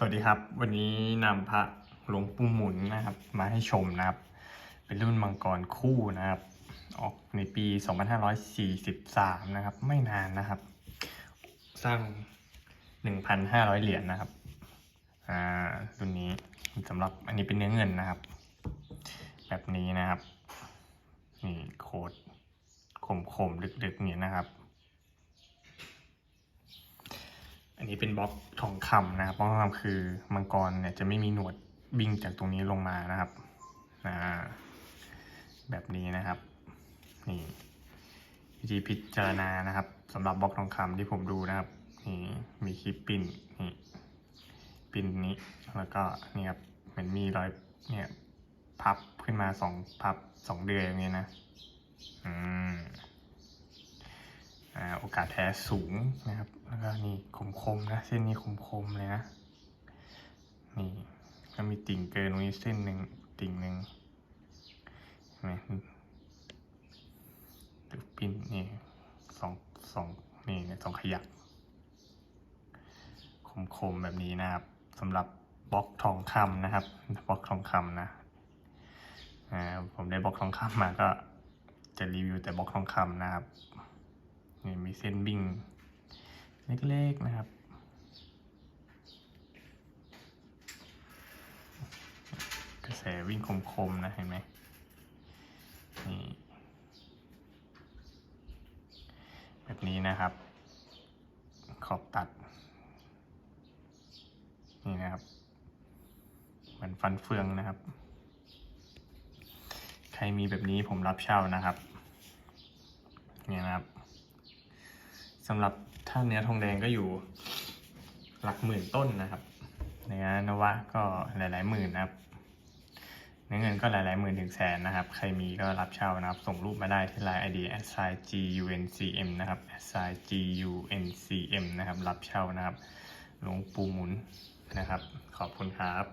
สวัสดีครับ วันนี้นำพระหลวงปู่หมุนนะครับ มาให้ชมนะครับ เป็นรุ่นมังกรคู่นะครับ ออกในปี 2543 นะครับ ไม่นานนะครับ สร้าง 1,500 เหรียญนะครับอ่ารุ่นนี้สำหรับอันนี้เป็นเนื้อเงินนะครับ แบบนี้นะครับ นี่โคดคมๆ ลึกๆเนี่ยนะครับ อันนี้เป็นบล็อกทองคำนะครับบล็อกทองคำคือมังกรเนี่ยจะไม่มีหนวดบิงจากตรงนี้ลงมานะครับอ่าแบบนี้นะครับนี่วิธีพิจารณานะครับสำหรับบล็อกทองคำที่ผมดูนะครับนี่มีคลิปปิ้นนี่ปิ้นนี้แล้วก็นี่ครับเหมือนมีรอยเนี่ยพับขึ้นมาสองพับสองเดือยอย่างนี้ยนะอืม โอกาสแท้สูงนะครับแล้วก็นี่คมๆนะเส้นนี้คมๆเลยนะนี่ก็มีติ่งเกินตรงนี้เส้นหนึ่งติ่งหนึ่งเห็นไหมตึกปิ้นนี่สองสองนี่สองขยักคมๆแบบนี้นะครับสำหรับบล็อกทองคำนะครับบล็อกทองคำนะผมได้บล็อกทองคำมาก็จะรีวิวแต่บล็อกทองคำนะครับ นี่มีเส้นบิ่งเล็กๆนะครับ กระแสวิ่งคมๆนะเห็นไหมนี่แบบนี้นะครับ ขอบตัด นี่นะครับ เหมือนฟันเฟืองนะครับ ใครมีแบบนี้ผมรับเช่านะครับ เนี่ยนะครับ สำหรับถ้าเนื้อทองแดงก็อยู่หลักหมื่นต้นนะครับ เนื้อนวะก็หลาย ๆ หมื่นนะครับ เนื้อเงินก็หลาย ๆ หมื่นถึงแสนนะครับ ใครมีก็รับเช่านะครับ ส่งรูปมาได้ที่ไลน์ ID s i g u n c m นะครับ s i g u n c m นะครับ รับเช่านะครับ หลวงปู่หมุนนะครับ ขอบคุณครับ